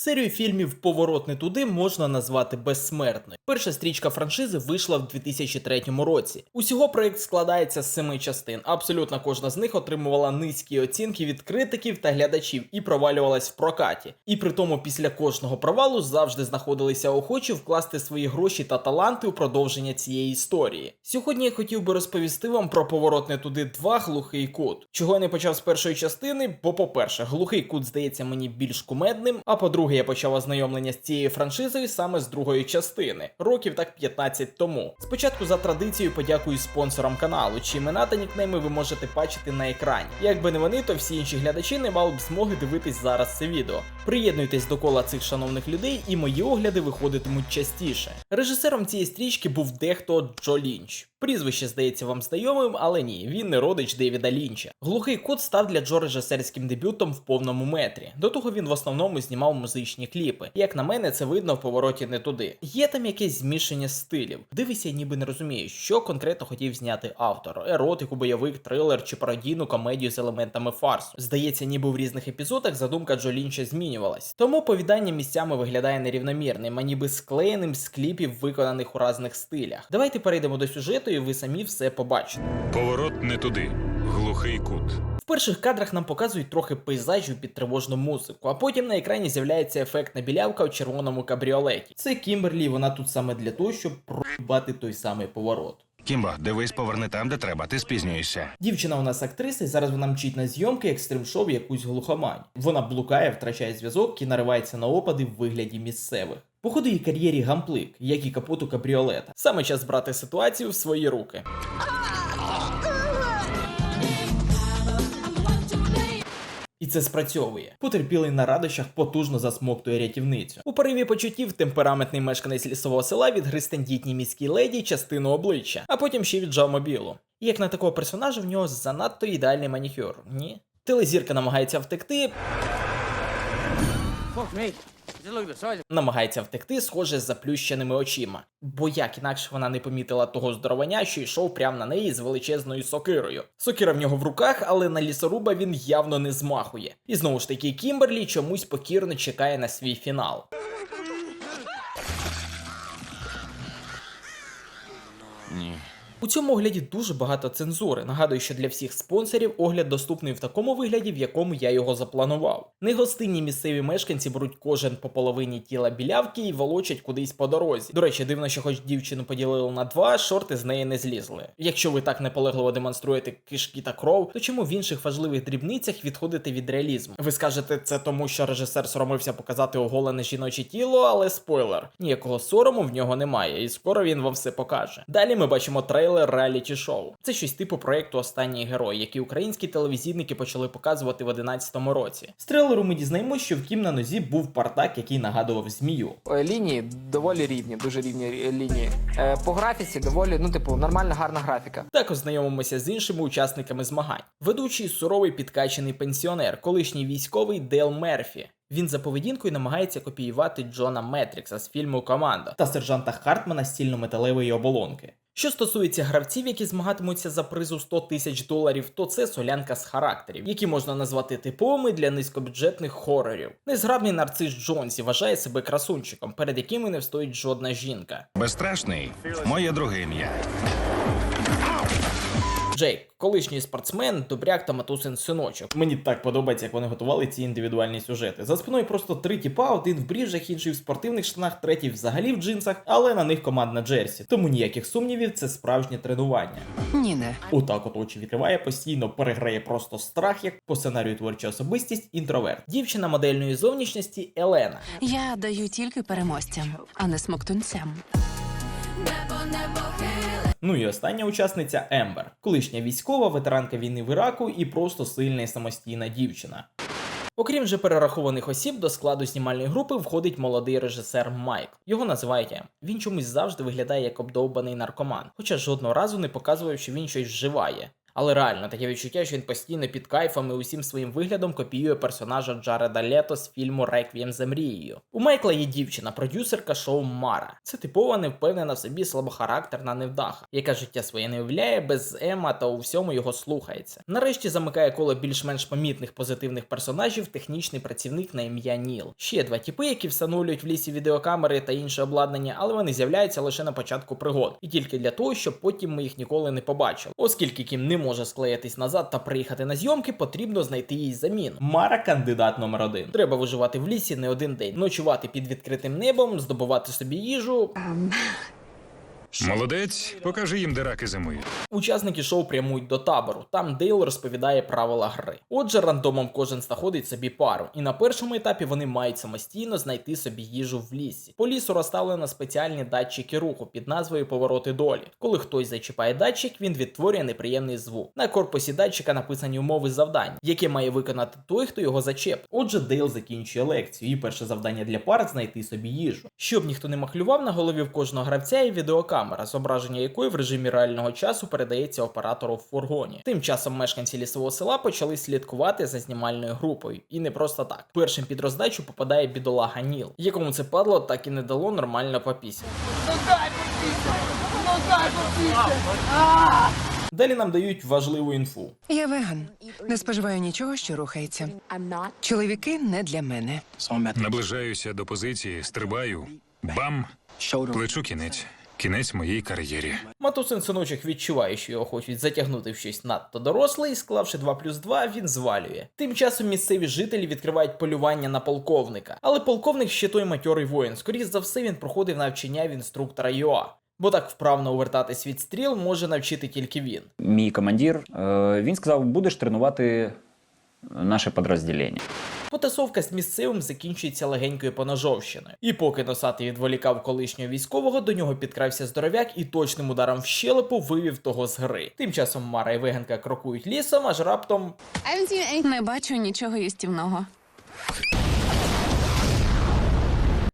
Серію фільмів Поворот не туди можна назвати безсмертною. Перша стрічка франшизи вийшла в 2003 році. Усього проект складається з семи частин. Абсолютно кожна з них отримувала низькі оцінки від критиків та глядачів і провалювалась в прокаті. І при тому після кожного провалу завжди знаходилися охочі вкласти свої гроші та таланти у продовження цієї історії. Сьогодні я хотів би розповісти вам про поворот не туди 2 глухий кут. Чого я не почав з першої частини? Бо, по-перше, глухий кут здається мені більш кумедним. А по-друге, я почав ознайомлення з цією франшизою саме з другої частини, років так 15 тому. Спочатку за традицією подякую спонсорам каналу, чиї імена та нікнейми ви можете бачити на екрані. Якби не вони, то всі інші глядачі не мали б змоги дивитись зараз це відео. Приєднуйтесь до кола цих шановних людей, і мої огляди виходитимуть частіше. Режисером цієї стрічки був дехто Джо Лінч. Прізвище здається вам знайомим, але ні, він не родич Девіда Лінча. Глухий кут став для Джо режисерським дебютом в повному метрі. До того він в основному знімав музичні кліпи. Як на мене, це видно в повороті не туди. Є там якесь змішання стилів. Дивися, ніби не розумію, що конкретно хотів зняти автор: еротику, бойовик, трилер чи пародійну комедію з елементами фарсу. Здається, ніби в різних епізодах задумка Джо Лінча змінювалась. Тому оповідання місцями виглядає нерівномірним, а ніби склеєним з кліпів, виконаних у разних стилях. Давайте перейдемо до сюжету, і ви самі все побачите. Поворот не туди. Глухий кут. В перших кадрах нам показують трохи пейзажів під тривожну музику, а потім на екрані з'являється ефектна білявка в червоному кабріолеті. Це Кімберлі, вона тут саме для того, щоб пробати той самий поворот. Кімбо, дивись, поверни там, де треба, ти спізнюєшся. Дівчина у нас актриса, і зараз вона мчить на зйомки екстрим-шоу якусь глухомань. Вона блукає, втрачає зв'язок і наривається на опади в вигляді місцевих. Походу її кар'єрі гамплик, як і капоту кабріолета. Саме час брати ситуацію в свої руки. І це спрацьовує. Потерпілий на радощах потужно засмоктує рятівницю. У пориві почуттів темпераментний мешканець лісового села відгриз тендітній міській леді частину обличчя, а потім ще віджав мобілу. І як на такого персонажа в нього занадто ідеальний манікюр, ні? Телезірка намагається втекти, Fuck me. Намагається втекти, схоже, з заплющеними очима. Бо як інакше вона не помітила того здоровання, що йшов прямо на неї з величезною сокирою. Сокира в нього в руках, але на лісоруба він явно не змахує. І знову ж таки, Кімберлі чомусь покірно чекає на свій фінал. Ні. У цьому огляді дуже багато цензури. Нагадую, що для всіх спонсорів огляд доступний в такому вигляді, в якому я його запланував. Негостинні місцеві мешканці беруть кожен по половині тіла білявки і волочать кудись по дорозі. До речі, дивно, що хоч дівчину поділили на два, шорти з неї не злізли. Якщо ви так наполегливо демонструєте кишки та кров, то чому в інших важливих дрібницях відходите від реалізму? Ви скажете, це тому, що режисер соромився показати оголене жіноче тіло, але спойлер, ніякого сорому в нього немає, і скоро він вам все покаже. Далі ми бачимо трейлер реаліті шоу. Це щось типу проекту Останній герой, який українські телевізійники почали показувати в 11 році. З трейлеру ми дізнаємося, що в Кім на нозі був партак, який нагадував змію. Е, Лінії доволі рівні, дуже рівні лінії. Е, По графіці доволі, ну, типу, нормальна гарна графіка. Також знайомимося з іншими учасниками змагань. Ведучий суровий підкачений пенсіонер, колишній військовий Дейл Мерфі. Він за поведінкою намагається копіювати Джона Метрікса з фільму Команда та сержанта Хартмана з стільно-металевої оболонки. Що стосується гравців, які змагатимуться за призу 100 тисяч доларів, то це солянка з характерів, які можна назвати типовими для низькобюджетних хорорів. Незграбний нарцис Джонсі вважає себе красунчиком, перед якими не встоїть жодна жінка. Безстрашний моє друге ім'я. Джейк, колишній спортсмен, добряк та матусин синочок. Мені так подобається, як вони готували ці індивідуальні сюжети. За спиною просто три тіпа, один в бріжах, інший в спортивних штанах, третій взагалі в джинсах, але на них командна джерсі. Тому ніяких сумнівів, це справжнє тренування. Ні, не. Отак от очі відкриває, постійно переграє просто страх, як по сценарію творча особистість, інтроверт. Дівчина модельної зовнішності Елена. Я даю тільки переможцям, а не смоктунцям. Ну і остання учасниця Ембер, колишня військова, ветеранка війни в Іраку і просто сильна і самостійна дівчина. Окрім вже перерахованих осіб, до складу знімальної групи входить молодий режисер Майк. Його називають М. Він чомусь завжди виглядає як обдовбаний наркоман, хоча жодного разу не показував, що він щось вживає. Але реально таке відчуття, що він постійно під кайфом і усім своїм виглядом копіює персонажа Джареда Лето з фільму Реквієм за мрією. У Майкла є дівчина, продюсерка шоу Мара. Це типова невпевнена в собі слабохарактерна невдаха, яка життя своє не уявляє без Ема та у всьому його слухається. Нарешті замикає коло більш-менш помітних позитивних персонажів технічний працівник на ім'я Ніл. Ще два типи, які встановлюють в лісі відеокамери та інше обладнання, але вони з'являються лише на початку пригод, і тільки для того, щоб потім ми їх ніколи не побачили. Оскільки Кім не може склеїтись назад та приїхати на зйомки, потрібно знайти їй заміну. Мара кандидат номер один. Треба виживати в лісі не один день, ночувати під відкритим небом, здобувати собі їжу. Молодець, покажи їм, де раки зимують. Учасники шоу прямують до табору. Там Дейл розповідає правила гри. Отже, рандомом кожен знаходить собі пару, і на першому етапі вони мають самостійно знайти собі їжу в лісі. По лісу розставлено спеціальні датчики руху під назвою Повороти долі. Коли хтось зачіпає датчик, він відтворює неприємний звук. На корпусі датчика написані умови завдань, які має виконати той, хто його зачепить. Отже, Дейл закінчує лекцію, і перше завдання для пар знайти собі їжу. Щоб ніхто не махлював, на голові в кожного гравця і є відеокамера, зображення якої в режимі реального часу передається оператору в фургоні. Тим часом мешканці лісового села почали слідкувати за знімальною групою, і не просто так. Першим під роздачу попадає бідолага Ніл, якому це падло так і не дало нормально попісі. Далі нам дають важливу інфу. Я веган. Не споживаю нічого, що рухається. Чоловіки не для мене. Наближаюся до позиції, стрибаю. Бам! Плечу кінець. Кінець моїй кар'єрі. Матусин синочок відчуває, що його хочуть затягнути в щось надто доросле, і склавши 2 плюс 2, він звалює. Тим часом місцеві жителі відкривають полювання на полковника. Але полковник ще той матьорий воїн. Скоріше за все, він проходив навчання в інструктора ЮА. Бо так вправно увертатись від стріл може навчити тільки він. Мій командир е, він сказав: будеш тренувати наше підрозділення. Потасовка з місцевим закінчується легенькою поножовщиною. І поки носатий відволікав колишнього військового, до нього підкрався здоровяк і точним ударом в щелепу вивів того з гри. Тим часом Мара і Веганка крокують лісом, аж раптом Не бачу нічого їстівного.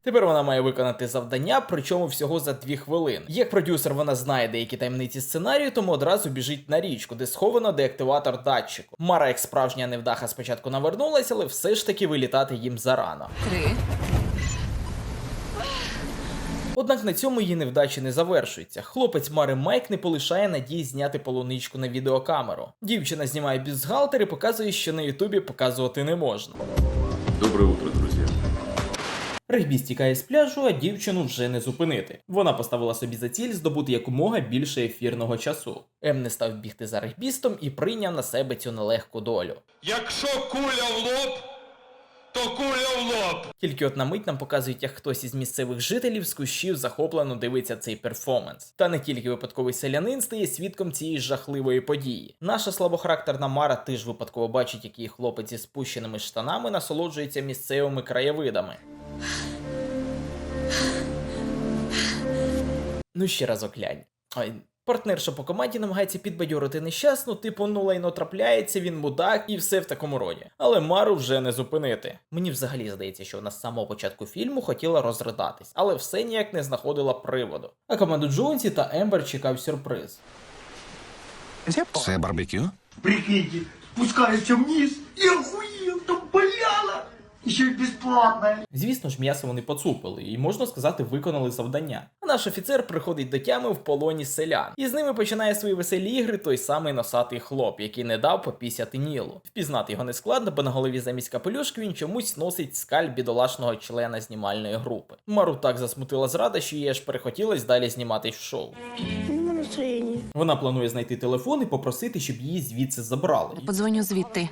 Тепер вона має виконати завдання, причому всього за дві хвилини. Як продюсер вона знає деякі таємниці сценарію, тому одразу біжить на річку, де сховано деактиватор датчику. Мара, як справжня невдаха, спочатку навернулася, але все ж таки вилітати їм зарано. Три. Однак на цьому її невдачі не завершується. Хлопець Мари Майк не полишає надії зняти полуничку на відеокамеру. Дівчина знімає бюстгальтер і показує, що на Ютубі показувати не можна. Доброе утро, друзья. Регбіст тікає з пляжу, а дівчину вже не зупинити. Вона поставила собі за ціль здобути якомога більше ефірного часу. Ем не став бігти за регбістом і прийняв на себе цю нелегку долю. Якщо куля в лоб, то куля в лоб. Тільки от на мить нам показують, як хтось із місцевих жителів з кущів захоплено дивиться цей перформанс. Та не тільки випадковий селянин стає свідком цієї жахливої події. Наша слабохарактерна Мара теж випадково бачить, як її хлопець зі спущеними штанами насолоджується місцевими краєвидами. Ну ще разок глянь. Ой, партнерша по команді намагається підбадьорити нещасну, типу, ну лайно трапляється, він мудак і все в такому роді. Але Мару вже не зупинити. Мені взагалі здається, що вона з самого початку фільму хотіла розридатись, але все ніяк не знаходила приводу. А команду Джонсі та Ембер чекав сюрприз. Це барбекю? Прикиньте, спускаешься вниз и охуел, боляло. Еще и бесплатно. Звісно ж, м'ясо вони поцупили і можна сказати, виконали завдання. А наш офіцер приходить до тями в полоні селян, і з ними починає свої веселі ігри той самий носатий хлоп, який не дав попісяти Нілу. Впізнати його не складно, бо на голові замість капелюшки він чомусь носить скаль бідолашного члена знімальної групи. Мару так засмутила зрада, що їй аж перехотілось далі зніматись в шоу. Вона планує знайти телефон і попросити, щоб її звідси забрали. Подзвоню звідти.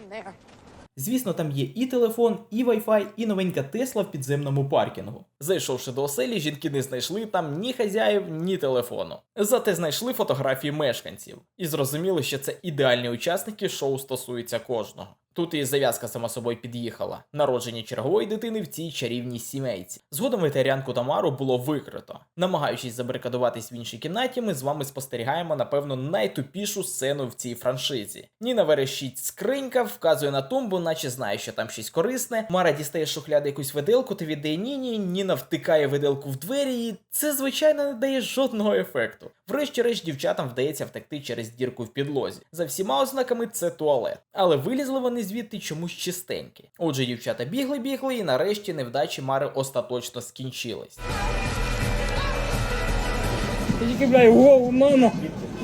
Звісно, там є і телефон, і Wi-Fi, і новенька Тесла в підземному паркінгу. Зайшовши до оселі, жінки не знайшли там ні хазяїв, ні телефону. Зате знайшли фотографії мешканців і зрозуміли, що це ідеальні учасники шоу стосується кожного. Тут і зав'язка сама собою під'їхала. Народження чергової дитини в цій чарівній сімейці. Згодом ветеріанку Тамару було викрито. Намагаючись забарикадуватись в іншій кімнаті, ми з вами спостерігаємо, напевно, найтупішу сцену в цій франшизі. Ніна верещить скринька, вказує на тумбу, наче знає, що там щось корисне. Мара дістає з шухляди якусь виделку та віддає Ніні. Ніна втикає виделку в двері, і це, звичайно, не дає жодного ефекту. Врешті-решт дівчатам вдається втекти через дірку в підлозі. За всіма ознаками це туалет. Але вилізли вони звідти чомусь чистенькі. Отже, дівчата бігли-бігли, і нарешті невдачі Мари остаточно скінчились. Тільки, бля, голову мама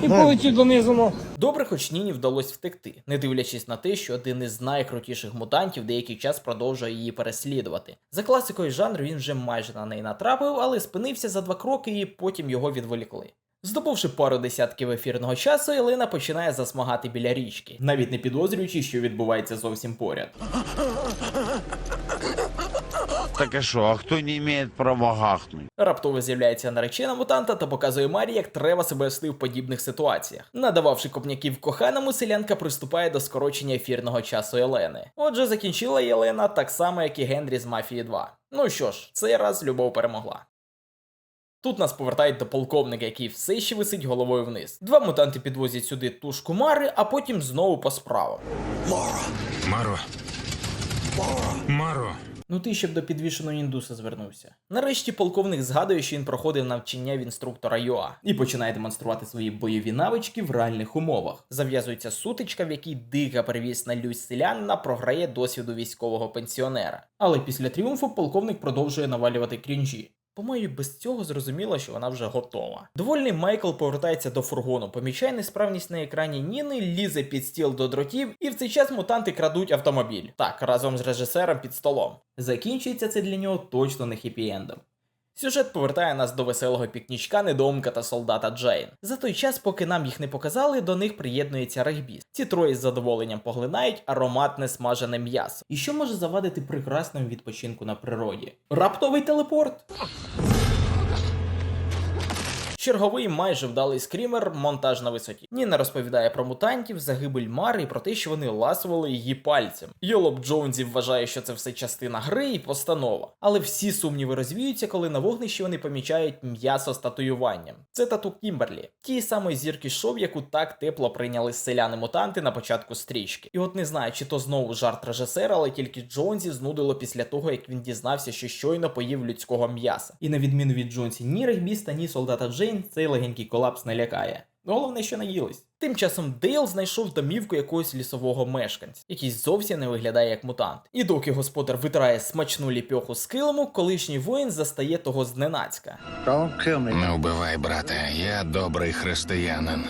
і полетів донизу. ну. Добре, хоч Ніні вдалося втекти, не дивлячись на те, що один із найкрутіших мутантів деякий час продовжує її переслідувати. За класикою жанру він вже майже на неї натрапив, але спинився за два кроки і потім його відволікли. Здобувши пару десятків ефірного часу, Елена починає засмагати біля річки, навіть не підозрюючи, що відбувається зовсім поряд. Так а що, а хто не має права гахнути? Раптово з'являється наречена мутанта та показує Марі, як треба себе вести в подібних ситуаціях. Надававши копняків коханому, селянка приступає до скорочення ефірного часу Елени. Отже, закінчила Єлена так само, як і Генрі з Мафії 2. Ну що ж, цей раз любов перемогла. Тут нас повертають до полковника, який все ще висить головою вниз. Два мутанти підвозять сюди тушку Мари, а потім знову по справам. Маро. Маро. Ну ти ще б до підвішеного індуса звернувся. Нарешті полковник згадує, що він проходив навчання в інструктора ЮА і починає демонструвати свої бойові навички в реальних умовах. Зав'язується сутичка, в якій дика перевісна Люсь селянина програє досвіду військового пенсіонера. Але після тріумфу полковник продовжує навалювати крінжі. По-моєму, без цього зрозуміло, що вона вже готова. Довольний Майкл повертається до фургону, помічає несправність на екрані Ніни, лізе під стіл до дротів, і в цей час мутанти крадуть автомобіль. Так, разом з режисером під столом. Закінчується це для нього точно не хіпі-ендом. Сюжет повертає нас до веселого пікнічка, недоумка та солдата Джейн. За той час, поки нам їх не показали, до них приєднується регбіст. Ці троє з задоволенням поглинають ароматне смажене м'ясо. І що може завадити прекрасному відпочинку на природі? Раптовий телепорт. Черговий майже вдалий скрімер, монтаж на висоті. Ніна розповідає про мутантів, загибель Мари і про те, що вони ласували її пальцем. Йолоп Джонзі вважає, що це все частина гри і постанова. Але всі сумніви розвіються, коли на вогнищі вони помічають м'ясо з татуюванням. Це тату Кімберлі, ті самої зірки шоу, яку так тепло прийняли селяни-мутанти на початку стрічки. І от не знаю, чи то знову жарт режисера, але тільки Джонзі знудило після того, як він дізнався, що щойно поїв людського м'яса. І на відміну від Джонсі, ні регбіста, ні солдата Джейн цей легенький колапс не лякає. Головне, що наїлись. Тим часом Дейл знайшов домівку якогось лісового мешканця, який зовсім не виглядає як мутант. І доки господар витирає смачну ліпьоху з килиму, колишній воїн застає того зненацька. Не вбивай, брате, я добрий християнин.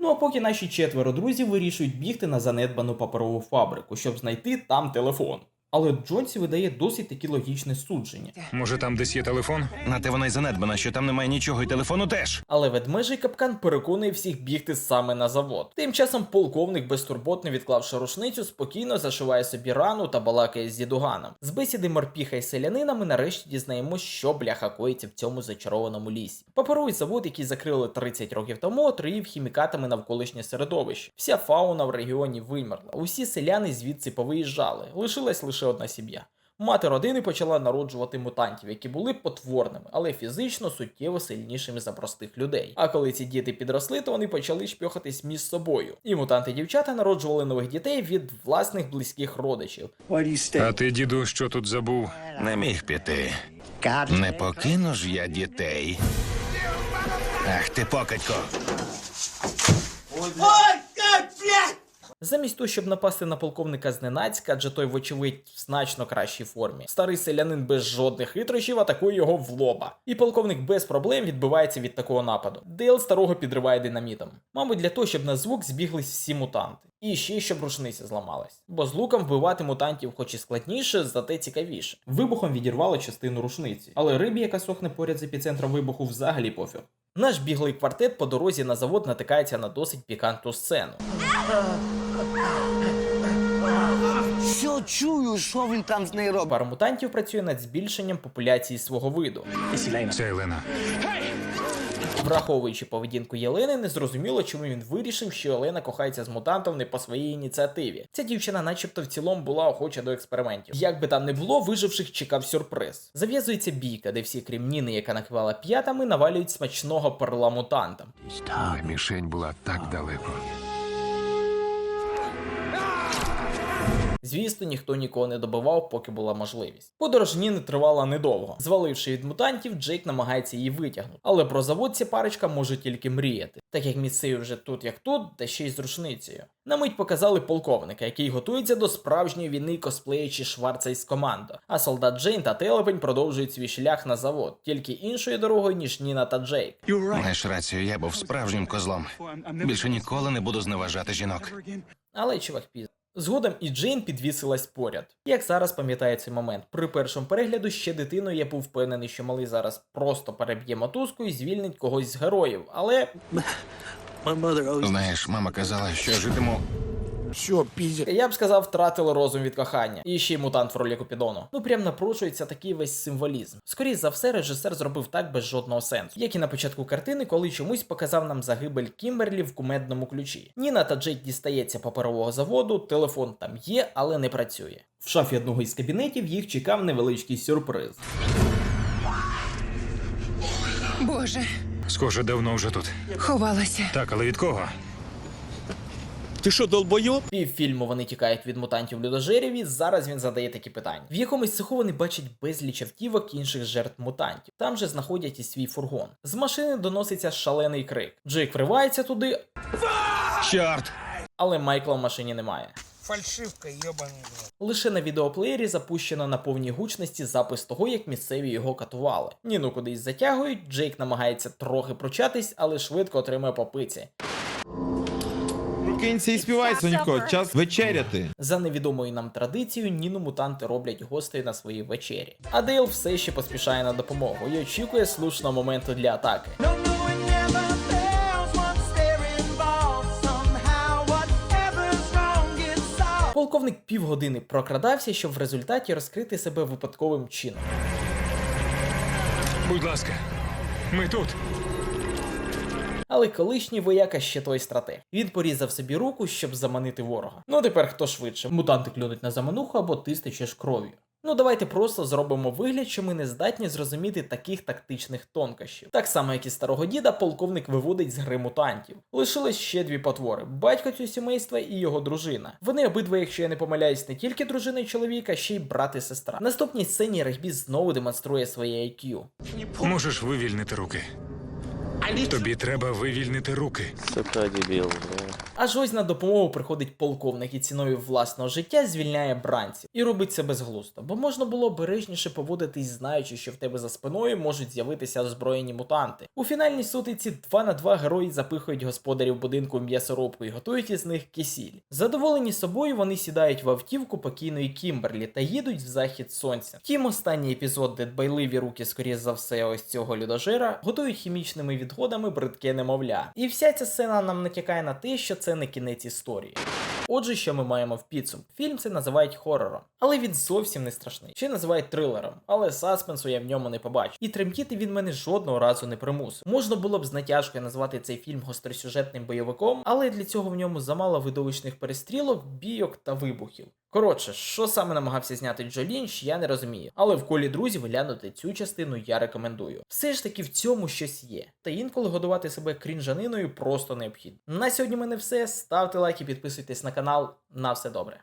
Ну а поки наші четверо друзів вирішують бігти на занедбану паперову фабрику, щоб знайти там телефон. Але Джонсі видає досить таки логічне судження. Може там десь є телефон? На те вона й занедбана, що там немає нічого, і телефону теж. Але ведмежий капкан переконує всіх бігти саме на завод. Тим часом полковник, безтурботно відклавши рушницю, спокійно зашиває собі рану та балакає з дідуганом. З бесіди морпіха і селянина ми нарешті дізнаємось, що бляха коїться в цьому зачарованому лісі. Паперовий завод, який закрили 30 років тому, отруїв хімікатами навколишнє середовище. Вся фауна в регіоні вимерла. Усі селяни звідси повиїжджали. Лишилась лише одна сім'я. Мати родини почала народжувати мутантів, які були потворними, але фізично суттєво сильнішими за простих людей. А коли ці діти підросли, то вони почали шпьохатись між собою. І мутанти-дівчата народжували нових дітей від власних близьких родичів. А ти, діду, що тут забув? Не міг піти. Не покину ж я дітей. Ах ти покидько. Замість того, щоб напасти на полковника зненацька, адже той, вочевидь, в значно кращій формі. Старий селянин без жодних хитрощів атакує його в лоба. І полковник без проблем відбивається від такого нападу. Дейл старого підриває динамітом. Мабуть, для того, щоб на звук збіглись всі мутанти. І ще щоб рушниця зламалась. Бо з луком вбивати мутантів хоч і складніше, зате цікавіше. Вибухом відірвало частину рушниці, але рибі, яка сохне поряд з епіцентром вибуху, взагалі пофіг. Наш біглий квартет по дорозі на завод натикається на досить пікантну сцену. Що чую, що він там з нею робить? Пара мутантів працює над збільшенням популяції свого виду. Це Елена. Враховуючи поведінку Єлени, не зрозуміло, чому він вирішив, що Єлена кохається з мутантом не по своїй ініціативі. Ця дівчина, начебто, в цілому була охоча до експериментів. Як би там не було, виживших чекав сюрприз. Зав'язується бійка, де всі, крім Ніни, яка накивала п'ятами, навалюють смачного перла мутантам. Мішень була так далеко. Звісно, ніхто нікого не добивав, поки була можливість. Подорож Ніни тривала недовго. Зваливши від мутантів, Джейк намагається її витягнути. Але про завод ця парочка може тільки мріяти, так як місцеві вже тут як тут, та ще й з рушницею. На мить показали полковника, який готується до справжньої війни косплеючи Шварца із командою. А солдат Джейн та Телепень продовжують свій шлях на завод, тільки іншою дорогою, ніж Ніна та Джейк. Маєш рацію, я був справжнім козлом. Більше ніколи не буду зневажати жінок. Але чувак пізно. Згодом і Джейн підвісилась поряд. Як зараз пам'ятаю цей момент, при першому перегляду ще дитиною я був впевнений, що малий зараз просто переб'є мотузку і звільнить когось з героїв. Але Знаєш, мама казала, що житиму. Я б сказав, втратили розум від кохання. І ще й мутант в ролі Купідону. Ну прям напрошується такий весь символізм. Скоріше за все, режисер зробив так без жодного сенсу, як і на початку картини, коли чомусь показав нам загибель Кімберлі в кумедному ключі. Ніна та Джейк дістається паперового заводу, телефон там є, але не працює. В шафі одного із кабінетів їх чекав невеличкий сюрприз. Боже, Схоже, давно вже тут. ховалася. Так, але від кого? Ти що, долбойоб? Півфільму вони тікають від мутантів людожерів, і зараз він задає такі питання. В якомусь цеху вони бачать безліч автівок інших жертв мутантів. Там же знаходять і свій фургон. З машини доноситься шалений крик. Джейк вривається туди, Чорт! але Майкла в машині немає. Фальшивка, ебаный. Лише на відеоплеєрі запущено на повній гучності запис того, як місцеві його катували. Ніну кудись затягують, Джейк намагається трохи прочатись, але швидко отримує по пиці. Прокинься і співай, Сонько, час вечеряти. За невідомою нам традицією, Ніну мутанти роблять гостею на своїй вечері. А Дейл все ще поспішає на допомогу і очікує слушного моменту для атаки. Полковник півгодини прокрадався, щоб в результаті розкрити себе випадковим чином. Будь ласка, ми тут. Але колишній вояка ще той стратег. Він порізав собі руку, щоб заманити ворога. Ну тепер хто швидше? Мутанти клюнуть на замануху або ти стечеш кров'ю. Ну давайте просто зробимо вигляд, що ми не здатні зрозуміти таких тактичних тонкощів. Так само, як і старого діда, полковник виводить з гри мутантів. Лишилось ще дві потвори: батько цього сімейства і його дружина. Вони обидва, якщо я не помиляюсь, не тільки дружина і чоловік, а ще й брат і сестра. Наступній сцені Регбіс знову демонструє своє IQ. Можеш вивільнити руки. Тобі треба вивільнити руки. Аж ось на допомогу приходить полковник і ціною власного життя звільняє бранців. І робить це безглуздо, бо можна було обережніше поводитись, знаючи, що в тебе за спиною можуть з'явитися озброєні мутанти. У фінальній сутиці 2 на 2 герої запихують господарів будинку м'ясорубку і готують із них кисіль. Задоволені собою, вони сідають в автівку покійної Кімберлі та їдуть в захід сонця. Втім, останній епізод, де дбайливі руки, скоріш за все, ось цього людожера, готують хімічними відходами бридке немовля. І вся ця сцена нам натякає на те, що це не кінець історії. Отже, що ми маємо в підсумку? Фільм це називають хорором, але він зовсім не страшний. Ще називають трилером, але саспенсу я в ньому не побачу. І тремтіти він мене жодного разу не примусив. Можна було б з натяжкою назвати цей фільм гостросюжетним бойовиком, але для цього в ньому замало видовищних перестрілок, бійок та вибухів. Коротше, що саме намагався зняти Джо Лінч, я не розумію. Але в колі друзів глянути цю частину я рекомендую. Все ж таки в цьому щось є. Та інколи годувати себе крінжаниною просто необхідно. На сьогодні мене все. Ставте лайки, підписуйтесь на канал. На все добре.